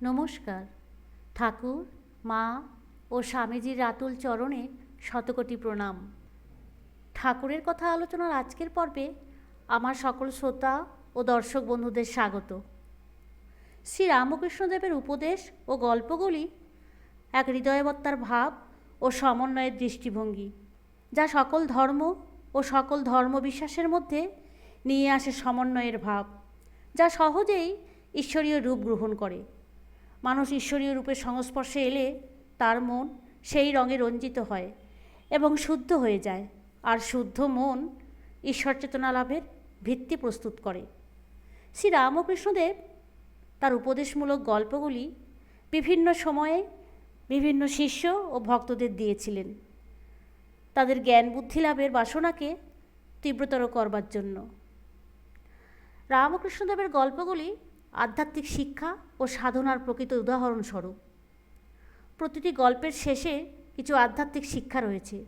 নমস্কার। ঠাকুর, মা ও স্বামীজির রাতুল চরণে শতকোটি প্রণাম। ঠাকুরের কথা আলোচনার আজকের পর্বে আমার সকল শ্রোতা ও দর্শক বন্ধুদের স্বাগত। শ্রী রামকৃষ্ণদেবের উপদেশ ও গল্পগুলি এক হৃদয়বত্তার ভাব ও সমন্বয়ের দৃষ্টিভঙ্গি, যা সকল ধর্ম ও সকল ধর্মবিশ্বাসের মধ্যে নিয়ে আসে সমন্বয়ের ভাব, যা সহজেই ঈশ্বরীয় রূপ গ্রহণ করে। মানুষ ঈশ্বরীয় রূপের সংস্পর্শে এলে তার মন সেই রঙে রঞ্জিত হয় এবং শুদ্ধ হয়ে যায়। আর শুদ্ধ মন ঈশ্বর চেতনা লাভের ভিত্তি প্রস্তুত করে। শ্রী রামকৃষ্ণদেব তার উপদেশমূলক গল্পগুলি বিভিন্ন সময়ে বিভিন্ন শিষ্য ও ভক্তদের দিয়েছিলেন। তাদের জ্ঞান বুদ্ধি লাভের বাসনাকে তীব্রতর করবার জন্য। রামকৃষ্ণদেবের গল্পগুলি আধ্যাত্মিক শিক্ষা ও সাধনার প্রকৃত উদাহরণস্বরূপ। প্রতিটি গল্পের শেষে কিছু আধ্যাত্মিক শিক্ষা রয়েছে,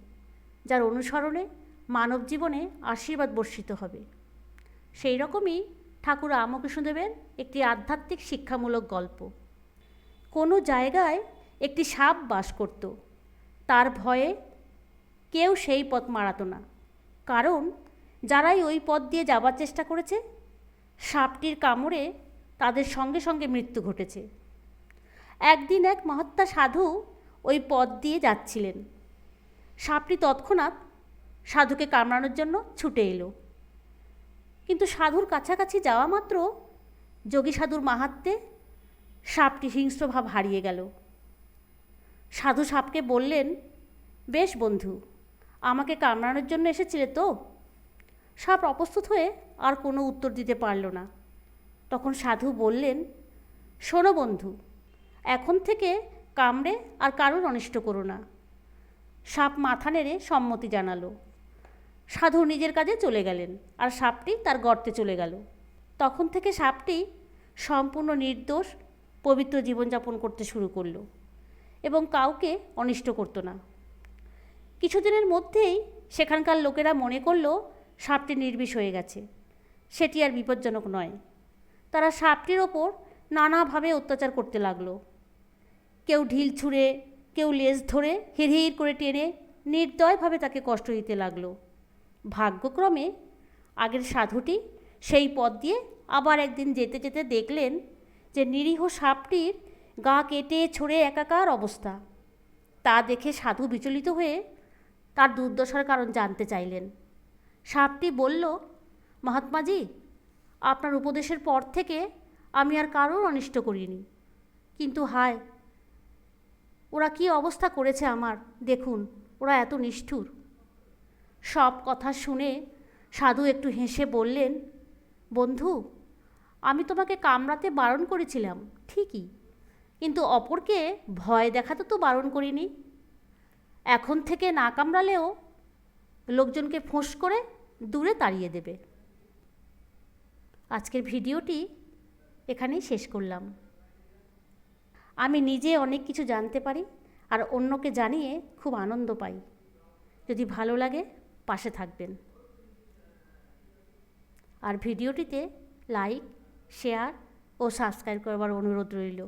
যার অনুসরণে মানব জীবনে আশীর্বাদ বর্ষিত হবে। সেই রকমই ঠাকুর রামকৃষ্ণদেবের একটি আধ্যাত্মিক শিক্ষামূলক গল্প। কোনো জায়গায় একটি সাপ বাস করত। তার ভয়ে কেউ সেই পথ মারাতো না। কারণ যারাই ওই পথ দিয়ে যাবার চেষ্টা করেছে, সাপটির কামড়ে তাদের সঙ্গে সঙ্গে মৃত্যু ঘটেছে। একদিন এক মহাত্মা সাধু ওই পথ দিয়ে যাচ্ছিলেন। সাপটি তৎক্ষণাৎ সাধুকে কামড়ানোর জন্য ছুটে এলো। কিন্তু সাধুর কাছাকাছি যাওয়া মাত্র যোগী সাধুর মাহাত্মে সাপটি হিংস্রভাব হারিয়ে গেল। সাধু সাপকে বললেন, বেশ বন্ধু, আমাকে কামড়ানোর জন্য এসেছিলে তো? সাপ অপ্রস্তুত হয়ে আর কোনো উত্তর দিতে পারল না। তখন সাধু বললেন, শোনো বন্ধু, এখন থেকে কামড়ে আর কারোর অনিষ্ট করো না। সাপ মাথা নেড়ে সম্মতি জানালো। সাধু নিজের কাজে চলে গেলেন আর সাপটি তার গর্তে চলে গেল। তখন থেকে সাপটি সম্পূর্ণ নির্দোষ, পবিত্র জীবনযাপন করতে শুরু করল এবং কাউকে অনিষ্ট করতো না। কিছুদিনের মধ্যেই সেখানকার লোকেরা মনে করল, সাপটি নির্বিষ হয়ে গেছে। সেটি আর বিপজ্জনক নয়। তারা সাপটির ওপর নানাভাবে অত্যাচার করতে লাগল। কেউ ঢিল ছুঁড়ে, কেউ লেজ ধরে হিড়হিড় করে টেনে নির্দয়ভাবে তাকে কষ্ট দিতে লাগল। ভাগ্যক্রমে আগের সাধুটি সেই পথ দিয়ে আবার একদিন যেতে যেতে দেখলেন যে নিরীহ সাপটির গা কেটে ছড়ে একাকার অবস্থা। তা দেখে সাধু বিচলিত হয়ে তার দুর্দশার কারণ জানতে চাইলেন। সাপটি বলল, মহাত্মাজি আপনার উপদেশের পর থেকে আমি আর কারোর অনিষ্ট করিনি। কিন্তু হায়, ওরা কি অবস্থা করেছে আমার? দেখুন, ওরা এত নিষ্ঠুর। সব কথা শুনে সাধু একটু হেসে বললেন, বন্ধু, আমি তোমাকে কামড়াতে বারণ করেছিলাম, ঠিকই। কিন্তু অপরকে ভয় দেখাতে তো বারণ করিনি। এখন থেকে না কামড়ালেও লোকজনকে ফোঁস করে দূরে তাড়িয়ে দেবে। আজকের ভিডিওটি এখানেই শেষ করলাম। আমি নিজে অনেক কিছু জানতে পারি আর অন্যকে জানিয়ে খুব আনন্দ পাই। যদি ভালো লাগে, পাশে থাকবেন। আর ভিডিওটিতে লাইক, শেয়ার ও সাবস্ক্রাইব করবার অনুরোধ রইল।